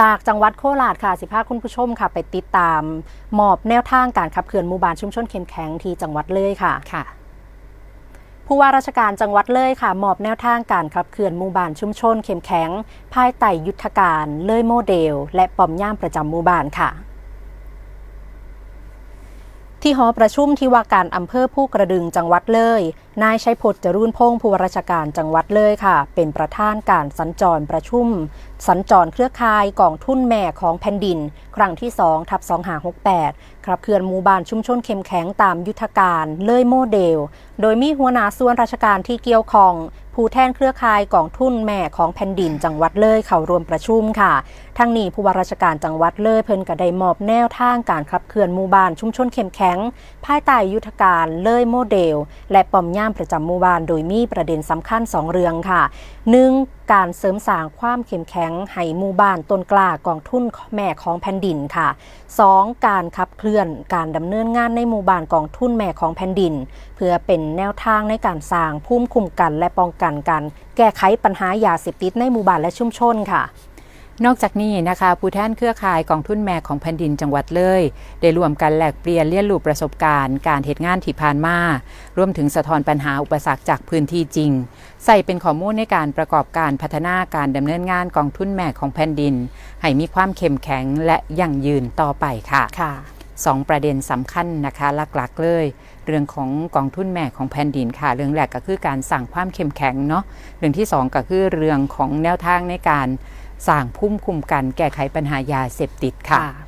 จากจังหวัดโคราชค่ะสิพาคุณผู้ชมค่ะ ไปติดตามมอบแนวทางการขับเคลื่อนหมู่บ้านชุมชนเข้มแข็งที่จังหวัดเลยค่ะค่ะผู้ว่าราชการจังหวัดเลยค่ะ มอบแนวทางการขับเคลื่อนหมู่บ้านชุมชนเข้มแข็ง ภายใต้ยุทธการเลยโมเดล และป้อมย่ามประจำหมู่บ้านค่ะ ที่หอประชุมที่ว่าการอำเภอผู้กระดึงจังหวัดเลย นายชัยพจน์จรูนพงศ์ผู้ว่าราชการจังหวัดเลยค่ะ เป็นประธานการสัญจรประชุม สัญจรเครือข่ายกองทุนแม่ของแผ่นดิน ครั้งที่2ทับ2568ขับเคลื่อนหมู่บ้านชุมชนเข้มแข็งตามยุทธการเลยโมเดล โดยมีหัวหน้าส่วนราชการที่เกี่ยวข้องผู้แทนเครือข่ายกองทุนแม่ของแผ่นดินจังหวัดเลยเข้าร่วมประชุมค่ะ ทั้งนี้ผู้ว่าราชการจังหวัดเลยเพิ่นก็ได้มอบแนวทางการขับเคลื่อนหมู่บ้านชุมชนเข้มแข็ง ภายใต้ยุทธการเลยโมเดล และป้อมย่ามประจำหมู่บ้านโดยมีประเด็นสำคัญ 2 เรื่องค่ะ 1. การเสริมสร้างความเข้มแข็งให้หมู่บ้านต้นกล้ากองทุนแม่ของแผ่นดินค่ะ 2. การขับเคลื่อนการดำเนินงานในหมู่บ้านกองทุนแม่ของแผ่นดิน เพื่อเป็นแนวทางในการสร้างภูมิคุ้มกันและป้องกันการแก้ไขปัญหายาเสพติดในหมู่บ้านและชุมชนค่ะ นอกจากนี้นะคะผู้แทนเครือข่ายกองทุนแม่ของแผ่นดินจังหวัดเลย ได้ร่วมกันแลกเปลี่ยนเรียนรู้ประสบการณ์ การเหตุงานที่ผ่านมารวมถึงสะท้อนปัญหาอุปสรรคจากพื้นที่จริง ใส่เป็นข้อมูลในการประกอบการพัฒนาการดำเนินงานกองทุนแม่ของแผ่นดิน ให้มีความเข้มแข็งและยั่งยืนต่อไปค่ะค่ะสองประเด็นสำคัญนะคะหลักๆเลย เรื่องของกองทุนแม่ของแผ่นดินค่ะ เรื่องแรกก็คือการสั่งความเข้มแข็งเนาะเรื่องที่สองก็คือเรื่องของแนวทางในการ สร้างภูมิคุ้มกันแก้ไขปัญหายาเสพติดค่ะค่ะ